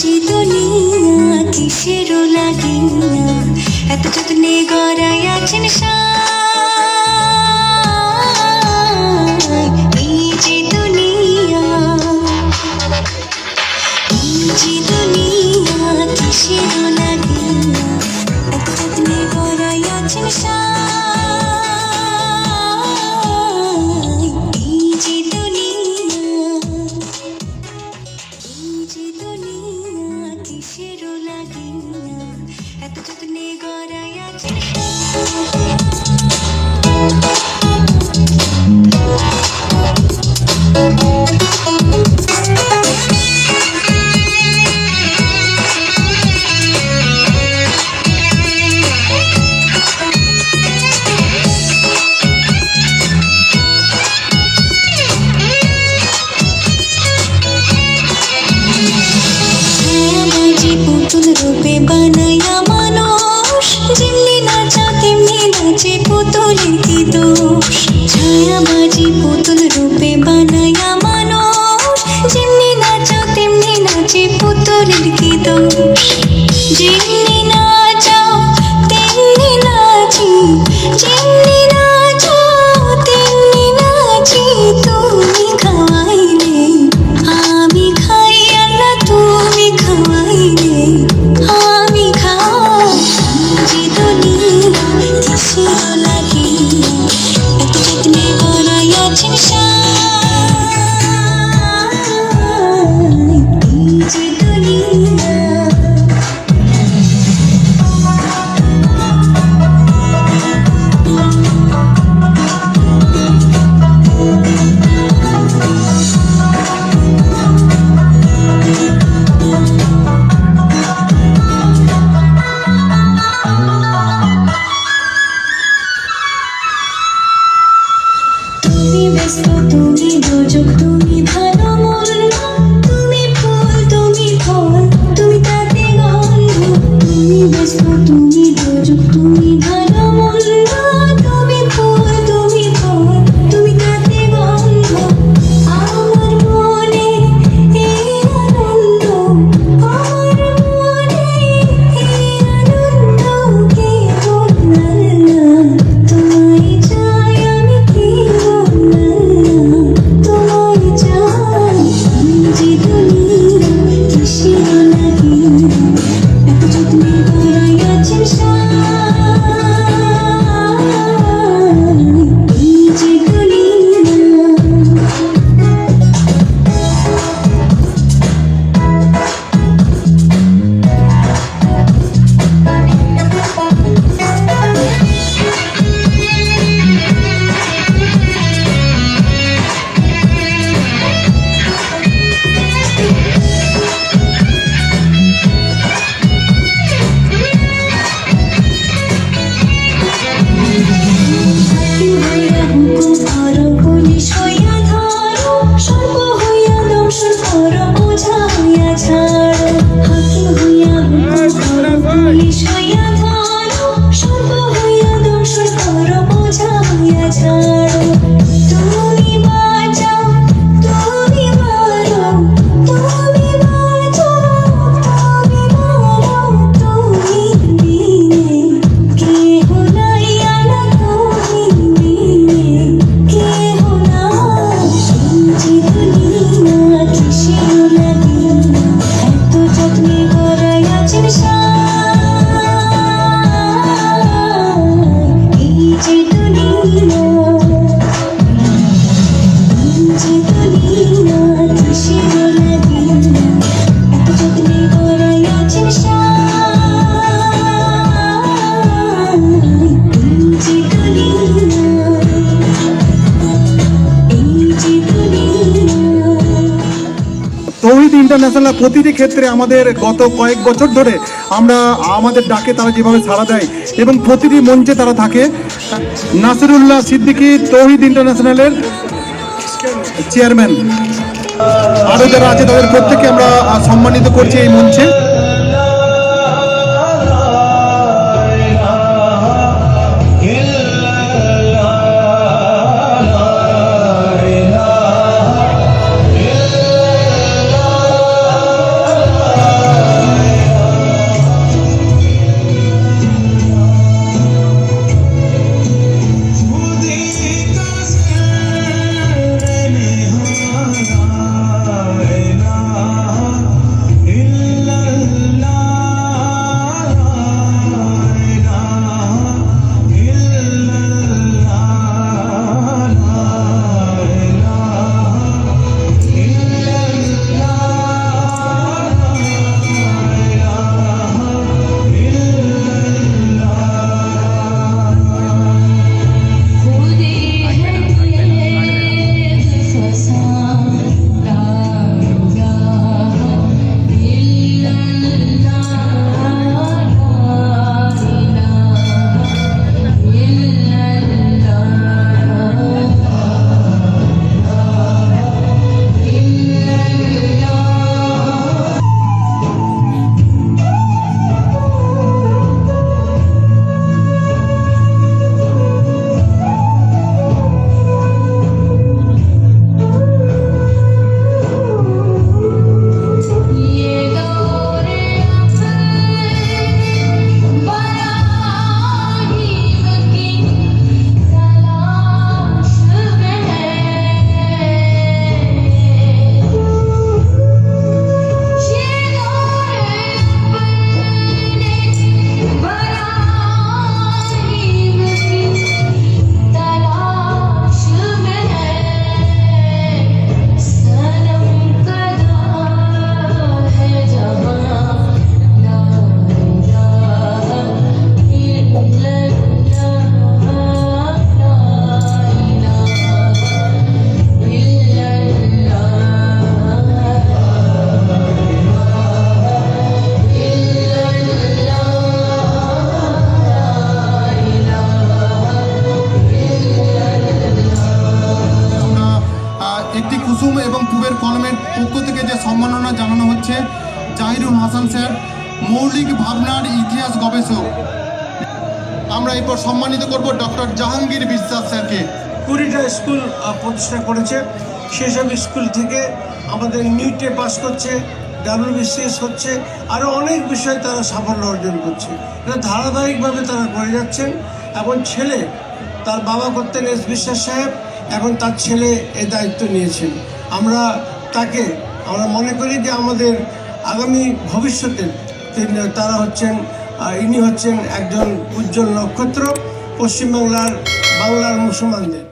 যে দুনিয়া কিসেরও লাগিয়া এত যত্নে গড়াই আছেন সা 今年。ইন্টারন্যাশনাল প্রতিটি ক্ষেত্রে আমাদের গত কয়েক বছর ধরে আমরা আমাদের ডাকে তারা যেভাবে সাড়া দেয় এবং প্রতিটি মঞ্চে তারা থাকে। নাসিরুল্লাহ সিদ্দিকি, তৌহিদ ইন্টারন্যাশনালের চেয়ারম্যান। আরও যারা আছে তাদের প্রত্যেককে আমরা সম্মানিত করছি এই মঞ্চে। সম্মাননা জানানো হচ্ছে জাহিরুল হাসান স্যার, মৌলিক ভাবনার ইতিহাস গবেষক। আমরা এরপর সম্মানিত করব ডক্টর জাহাঙ্গীর বিশ্বাস স্যারকে। কুড়িটা স্কুল প্রতিষ্ঠা করেছে। সেসব স্কুল থেকে আমাদের নিউটে পাস করছে ডাব্লিউবিসিএস হচ্ছে আরও অনেক বিষয়ে তারা সাফল্য অর্জন করছে। এটা ধারাবাহিকভাবে তারা করে যাচ্ছেন এখন ছেলে, তার বাবা করতেন এস বিশ্বাস সাহেব এখন তার ছেলে এ দায়িত্ব নিয়েছেন। আমরা তাকে আমরা মনে করি যে আমাদের আগামী ভবিষ্যতে তারা হচ্ছেন ইনি হচ্ছেন একজন উজ্জ্বল নক্ষত্র, পশ্চিমবাংলার বাংলার মুসলমানদের।